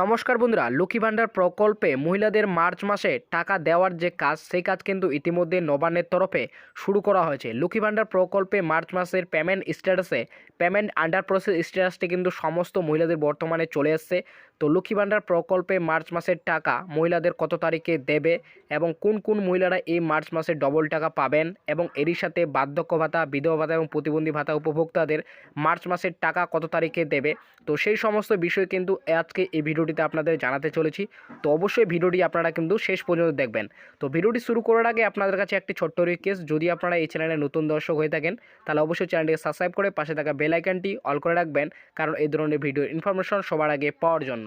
নমস্কার বন্ধুরা, লক্ষ্মী ভাণ্ডার প্রকল্পে মহিলাদের মার্চ মাসে টাকা দেওয়ার যে কাজ, সেই কাজ কিন্তু ইতিমধ্যে নবান্নের তরফে শুরু করা হয়েছে। লক্ষ্মী ভাণ্ডার প্রকল্পে মার্চ মাসের পেমেন্ট স্ট্যাটাসে পেমেন্ট আন্ডার প্রসেস স্ট্যাটাসটি কিন্তু সমস্ত মহিলাদের বর্তমানে চলে এসছে। তো লক্ষ্মী ভাণ্ডার প্রকল্পে মার্চ মাসের টাকা মহিলাদের কত তারিখে দেবে এবং কোন কোন মহিলারা এই মার্চ মাসে ডবল টাকা পাবেন এবং এরই সাথে বার্ধক্য ভাতা, বিধবা ভাতা এবং প্রতিবন্ধী ভাতা উপভোক্তাদের মার্চ মাসের টাকা কত তারিখে দেবে? তো সেই সমস্ত বিষয় কিন্তু আজকে এই ভিডিওটিতে আপনাদের জানাতে চলেছি। তো অবশ্যই ভিডিওটি আপনারা কিন্তু শেষ পর্যন্ত দেখবেন। তো ভিডিওটি শুরু করার আগে আপনাদের কাছে একটি ছোট্ট রিকোয়েস্ট যদি আপনারা এই চ্যানেলে নতুন দর্শক হয়ে থাকেন, তাহলে অবশ্যই চ্যানেলটিকে সাবস্ক্রাইব করে পাশে থাকা বেল আইকনটি অল করে রাখবেন, কারণ এই ধরনের ভিডিও ইনফরমেশন সবার আগে পাওয়ার জন্য।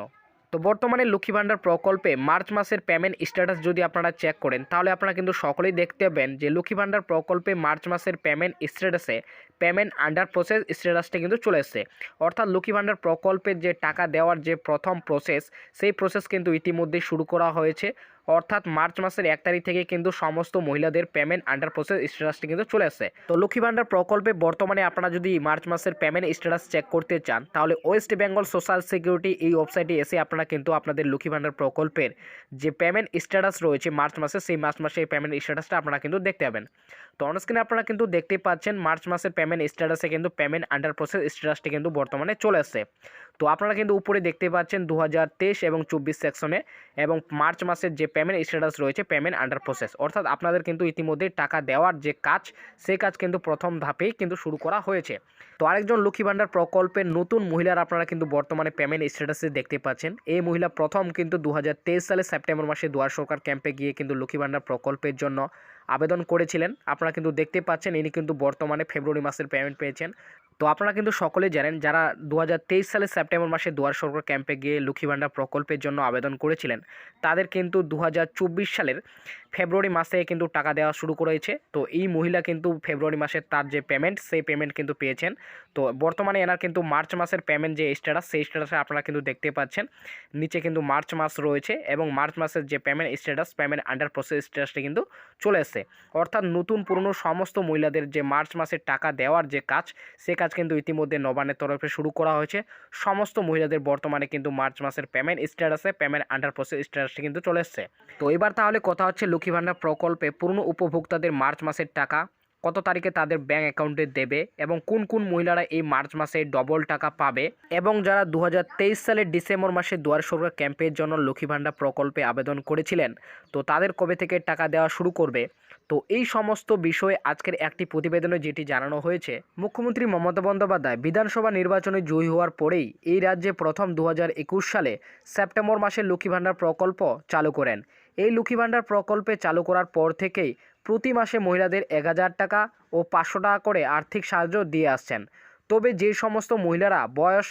তো বর্তমানে লক্ষ্মী ভাণ্ডার প্রকল্পে মার্চ মাসের পেমেন্ট স্ট্যাটাস যদি আপনারা চেক করেন, তাহলে আপনারা কিন্তু সকলেই দেখতে পাবেন যে লক্ষ্মী ভাণ্ডার প্রকল্পে মার্চ মাসের পেমেন্ট স্ট্যাটাসে পেমেন্ট আন্ডার প্রসেস স্ট্যাটাসটা কিন্তু চলে এসছে। অর্থাৎ লক্ষ্মী ভাণ্ডার প্রকল্পের যে টাকা দেওয়ার যে প্রথম প্রসেস সেই প্রসেস কিন্তু ইতিমধ্যেই শুরু করা হয়েছে। অর্থাৎ মার্চ মাসের এক তারিখ থেকে কিন্তু সমস্ত মহিলাদের পেমেন্ট আন্ডার প্রসেস স্ট্যাটাসটি কিন্তু চলে আসছে। তো লক্ষ্মী ভান্ডার প্রকল্পে বর্তমানে আপনারা যদি মার্চ মাসের পেমেন্ট স্ট্যাটাস চেক করতে চান, তাহলে ওয়েস্ট বেঙ্গল সোশ্যাল সিকিউরিটি এই ওয়েবসাইটে এসে আপনারা কিন্তু আপনাদের লক্ষ্মী ভান্ডার প্রকল্পের যে পেমেন্ট স্ট্যাটাস রয়েছে মার্চ মাসে, সেই মার্চ মাসে এই পেমেন্ট স্ট্যাটাসটা আপনারা কিন্তু দেখতে পাবেন। তো অনস্ক্রিনে আপনারা কিন্তু দেখতেই পাচ্ছেন মার্চ মাসের পেমেন্ট স্ট্যাটাসে কিন্তু পেমেন্ট আন্ডার প্রসেস স্ট্যাটাসটি কিন্তু বর্তমানে চলে আসছে। তো আপনারা কিন্তু উপরে দেখতে পাচ্ছেন দু হাজার তেইশ এবং চব্বিশ সেকশনে এবং মার্চ মাসের যে পেমেন্ট স্ট্যাটাস রয়েছে পেমেন্ট আন্ডার প্রসেস অর্থাৎ আপনাদের কিন্তু ইতিমধ্যে টাকা দেওয়ার যে কাজ সেই কাজ কিন্তু প্রথম ধাপেই কিন্তু শুরু করা হয়েছে। তো আরেকজন লক্ষ্মী ভাণ্ডার প্রকল্পের নতুন মহিলার আপনারা কিন্তু বর্তমানে পেমেন্ট স্ট্যাটাসে দেখতে পাচ্ছেন। এই মহিলা প্রথম কিন্তু দু হাজার তেইশ সালে সেপ্টেম্বর মাসে দুয়ার সরকার ক্যাম্পে গিয়ে কিন্তু লক্ষ্মী ভাণ্ডার প্রকল্পের জন্য আবেদন করেছিলেন। আপনারা কিন্তু দেখতে পাচ্ছেন, ইনি কিন্তু বর্তমানে ফেব্রুয়ারি মাসের পেমেন্ট পেয়েছেন। তো আপনারা কিন্তু সকলে জানেন যারা দু সালে সেপ্টেম্বর মাসে দুয়ার সরকার ক্যাম্পে গিয়ে লক্ষ্মী ভাণ্ডার প্রকল্পের জন্য আবেদন করেছিলেন, তাদের কিন্তু দু হাজার চব্বিশ সালের ফেব্রুয়ারি মাসে কিন্তু টাকা দেওয়া শুরু করেছে। তো এই মহিলা কিন্তু ফেব্রুয়ারি মাসের তার যে পেমেন্ট সেই পেমেন্ট কিন্তু পেয়েছেন। তো বর্তমানে এনার কিন্তু মার্চ মাসের পেমেন্ট যে স্ট্যাটাস সেই স্ট্যাটাসে আপনারা কিন্তু দেখতে পাচ্ছেন। নিচে কিন্তু মার্চ মাস রয়েছে এবং মার্চ মাসের যে payment status payment under process স্ট্যাটাসটি কিন্তু চলে এসেছে। অর্থাৎ নতুন পুরনো সমস্ত মহিলাদের যে মার্চ মাসের টাকা দেওয়ার যে কাজ, সে কাজ কিন্তু ইতিমধ্যে নবান্নের তরফে শুরু করা হয়েছে। সমস্ত মহিলাদের বর্তমানে কিন্তু মার্চ মাসের পেমেন্ট স্ট্যাটাসে পেমেন্ট আন্ডার প্রসেস স্ট্যাটাসটি কিন্তু চলে এসছে। তো এবার তাহলে কথা হচ্ছে লক্ষ্মী ভাণ্ডার প্রকল্পে পূর্ণ উপভোক্তাদের মার্চ মাসের টাকা, কত তারিখে তাদের ব্যাঙ্ক অ্যাকাউন্টে দেবে এবং কোন কোন মহিলারা এই মার্চ মাসে ডবল টাকা পাবে এবং যারা দু হাজার তেইশ সালের ডিসেম্বর মাসে দুয়ার সরকার ক্যাম্পের জন্য লক্ষ্মী ভাণ্ডার প্রকল্পে আবেদন করেছিলেন, তো তাদের কবে থেকে টাকা দেওয়া শুরু করবে? তো এই সমস্ত বিষয়ে আজকের একটি প্রতিবেদনে যেটি জানানো হয়েছে, মুখ্যমন্ত্রী মমতা বন্দ্যোপাধ্যায় বিধানসভা নির্বাচনে জয়ী হওয়ার পরেই এই রাজ্যে প্রথম দু হাজার একুশ সালে সেপ্টেম্বর মাসে লক্ষ্মী ভাণ্ডার প্রকল্প চালু করেন। এই লক্ষ্মী ভাণ্ডার প্রকল্পে চালু করার পর থেকেই প্রতি মাসে মহিলাদের এক হাজার টাকা ও পাঁচশো টাকা করে আর্থিক সাহায্য দিয়ে আসছেন। তবে যে সমস্ত মহিলারা বয়স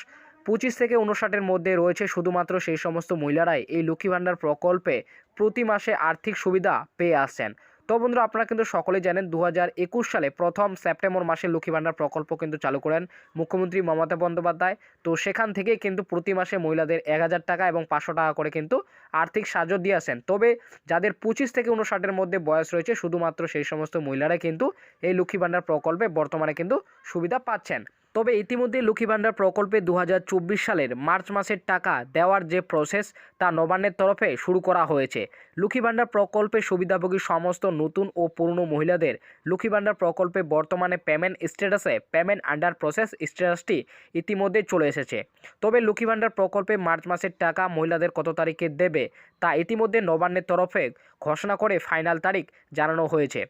পঁচিশ থেকে উনষাটের মধ্যে রয়েছে, শুধুমাত্র সেই সমস্ত মহিলারাই এই লক্ষ্মী ভাণ্ডার প্রকল্পে প্রতি মাসে আর্থিক সুবিধা পেয়ে আসছেন। তো বন্ধুরা, আপনারা কিন্তু সকলেই জানেন দু হাজার একুশ সালে প্রথম সেপ্টেম্বর মাসে লক্ষ্মী ভাণ্ডার প্রকল্প কিন্তু চালু করেন মুখ্যমন্ত্রী মমতা বন্দ্যোপাধ্যায়। তো সেখান থেকে কিন্তু প্রতি মাসে মহিলাদের এক হাজার টাকা এবং পাঁচশো টাকা করে কিন্তু আর্থিক সাহায্য দিয়ে আসেন। তবে যাদের পঁচিশ থেকে উনষাটের মধ্যে বয়স রয়েছে, শুধুমাত্র সেই সমস্ত মহিলারা কিন্তু এই লক্ষ্মী ভাণ্ডার প্রকল্পে বর্তমানে কিন্তু সুবিধা পাচ্ছেন। তবে ইতিমধ্যে লক্ষ্মী ভাণ্ডার প্রকল্পে দু হাজার চব্বিশ সালের মার্চ মাসের টাকা দেওয়ার যে প্রসেস তা নবান্নের তরফে শুরু করা হয়েছে। লক্ষ্মী ভাণ্ডার প্রকল্পে সুবিধাভোগী সমস্ত নতুন ও পুরনো মহিলাদের লক্ষ্মী ভাণ্ডার প্রকল্পে বর্তমানে পেমেন্ট স্ট্যাটাসে পেমেন্ট আন্ডার প্রসেস স্ট্যাটাসটি ইতিমধ্যে চলে এসেছে। তবে লক্ষ্মী ভাণ্ডার প্রকল্পে মার্চ মাসের টাকা মহিলাদের কত তারিখে দেবে তা ইতিমধ্যে নবান্নের তরফে ঘোষণা করে ফাইনাল তারিখ জানানো হয়েছে।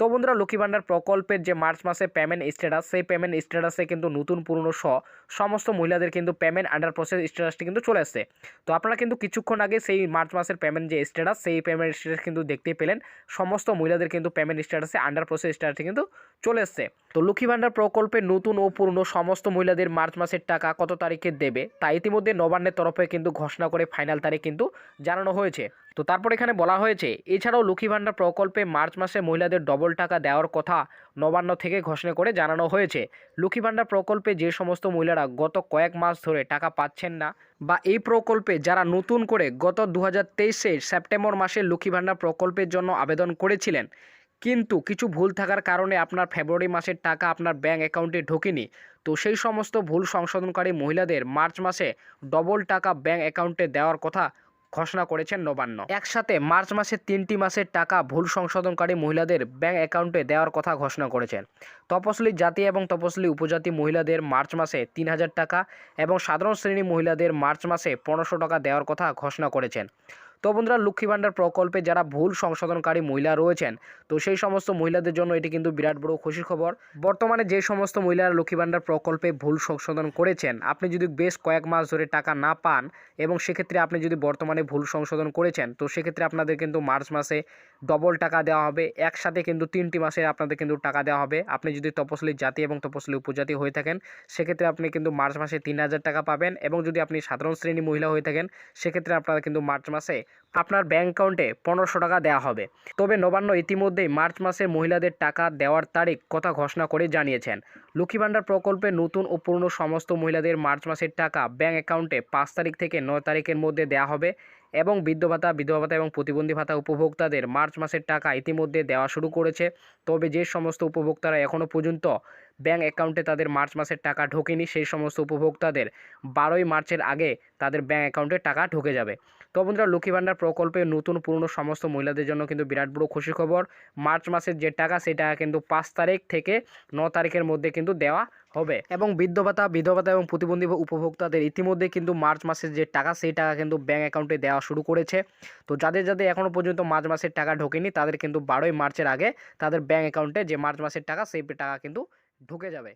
তো বন্ধুরা লক্ষ্মী ভাণ্ডার প্রকল্পের যে মার্চ মাসে পেমেন্ট স্ট্যাটাস সেই পেমেন্ট স্ট্যাটাসে কিন্তু নতুন পুরনো সহ সমস্ত মহিলাদের কিন্তু পেমেন্ট আন্ডার প্রসেস স্ট্যাটাসটি কিন্তু চলে আসছে। তো আপনারা কিন্তু কিছুক্ষণ আগে সেই মার্চ মাসের পেমেন্ট যে স্ট্যাটাস সেই পেমেন্ট স্ট্যাটাস কিন্তু দেখতে পেলেন। সমস্ত মহিলাদের কিন্তু পেমেন্ট স্ট্যাটাসে আন্ডার প্রসেস স্ট্যাটাসটি কিন্তু চলে এসছে। তো লক্ষ্মী ভাণ্ডার প্রকল্পে নতুন ও পুরনো সমস্ত মহিলাদের মার্চ মাসের টাকা কত তারিখে দেবে, তা ইতিমধ্যে নবান্নের তরফে কিন্তু ঘোষণা করে ফাইনাল তারিখ কিন্তু জানানো হয়েছে। তো তারপর এখানে বলা হয়েছে, এছাড়াও লক্ষ্মী ভাণ্ডার প্রকল্পে মার্চ মাসে মহিলাদের ডবল টাকা দেওয়ার কথা নবান্ন থেকে ঘোষণা করে জানানো হয়েছে। লক্ষ্মী ভাণ্ডার প্রকল্পে যে সমস্ত মহিলারা গত কয়েক মাস ধরে টাকা পাচ্ছেন না, বা এই প্রকল্পে যারা নতুন করে গত দু হাজার সেপ্টেম্বর মাসে লক্ষ্মী ভাণ্ডার প্রকল্পের জন্য আবেদন করেছিলেন কিন্তু কিছু ভুল থাকার কারণে আপনার ফেব্রুয়ারি মাসের টাকা আপনার ব্যাঙ্ক অ্যাকাউন্টে ঢোকেনি। তো সেই সমস্ত ভুল সংশোধনকারী মহিলাদের মার্চ মাসে ডবল টাকা ব্যাঙ্ক অ্যাকাউন্টে দেওয়ার কথা ঘোষণা করেছেন নবান্ন। একসাথে মার্চ মাসে তিনটি মাসের টাকা ভুল সংশোধনকারী মহিলাদের ব্যাঙ্ক অ্যাকাউন্টে দেওয়ার কথা ঘোষণা করেছেন। তপশিলি জাতি এবং তপশিলি উপজাতি মহিলাদের মার্চ মাসে তিন হাজার টাকা এবং সাধারণ শ্রেণি মহিলাদের মার্চ মাসে পনেরোশো টাকা দেওয়ার কথা ঘোষণা করেছেন। তো বন্ধুরা লক্ষ্মী ভাণ্ডার প্রকল্পে যারা ভুল সংশোধনকারী মহিলা রয়েছেন, তো সেই সমস্ত মহিলাদের জন্য এটি কিন্তু বিরাট বড় খুশির খবর। বর্তমানে যে সমস্ত মহিলারা লক্ষ্মী ভাণ্ডার প্রকল্পে ভুল সংশোধন করেছেন, আপনি যদি বেশ কয়েক মাস ধরে টাকা না পান এবং সেক্ষেত্রে আপনি যদি বর্তমানে ভুল সংশোধন করেছেন, তো সেক্ষেত্রে আপনাদের কিন্তু মার্চ মাসে ডবল টাকা দেওয়া হবে, একসাথে কিন্তু তিনটি মাসে আপনাদের কিন্তু টাকা দেওয়া হবে। আপনি যদি তপশিলি জাতি এবং তপশিলি উপজাতি হয়ে থাকেন, সেক্ষেত্রে আপনি কিন্তু মার্চ মাসে তিন হাজার টাকা পাবেন এবং যদি আপনি সাধারণ শ্রেণি মহিলা হয়ে থাকেন, সেক্ষেত্রে আপনারা কিন্তু মার্চ মাসে আপনার ব্যাঙ্ক অ্যাকাউন্টে পনেরোশো টাকা দেওয়া হবে। তবে নবান্ন ইতিমধ্যেই মার্চ মাসে মহিলাদের টাকা দেওয়ার তারিখ কথা ঘোষণা করে জানিয়েছেন। লক্ষ্মী ভাণ্ডার প্রকল্পে নতুন ও পুরনো সমস্ত মহিলাদের মার্চ মাসের টাকা ব্যাঙ্ক অ্যাকাউন্টে পাঁচ তারিখ থেকে নয় তারিখের মধ্যে দেওয়া হবে এবং বৃদ্ধ ভাতা, বিধবা ভাতা এবং প্রতিবন্ধী ভাতা উপভোক্তাদের মার্চ মাসের টাকা ইতিমধ্যে দেওয়া শুরু করেছে। তবে যে সমস্ত উপভোক্তারা এখনও পর্যন্ত ব্যাঙ্ক অ্যাকাউন্টে তাদের মার্চ মাসের টাকা ঢোকেনি, সেই সমস্ত উপভোক্তাদের বারোই মার্চের আগে তাদের ব্যাঙ্ক অ্যাকাউন্টে টাকা ঢুকে যাবে। তো বন্ধুরা, লক্ষ্মী ভাণ্ডার প্রকল্পে নতুন পুরনো সমস্ত মহিলাদের জন্য কিন্তু বিরাট বড় খুশির খবর। মার্চ মাসের যে টাকা, সেই টাকা কিন্তু পাঁচ তারিখ থেকে ন তারিখের মধ্যে কিন্তু দেওয়া হবে। এবং বৃদ্ধ ভাতা বিধবা ভাতা এবং প্রতিবন্ধী উপভোক্তাদের ইতিমধ্যে কিন্তু মার্চ মাসের যে টাকা, সেই টাকা কিন্তু ব্যাঙ্ক অ্যাকাউন্টে দেওয়া শুরু করেছে। তো যাদের যাদের এখনও পর্যন্ত মার্চ মাসের টাকা ঢোকেনি, তাদের কিন্তু বারোই মার্চের আগে তাদের ব্যাঙ্ক অ্যাকাউন্টে যে মার্চ মাসের টাকা, সেই টাকা কিন্তু ঢুকে যাবে।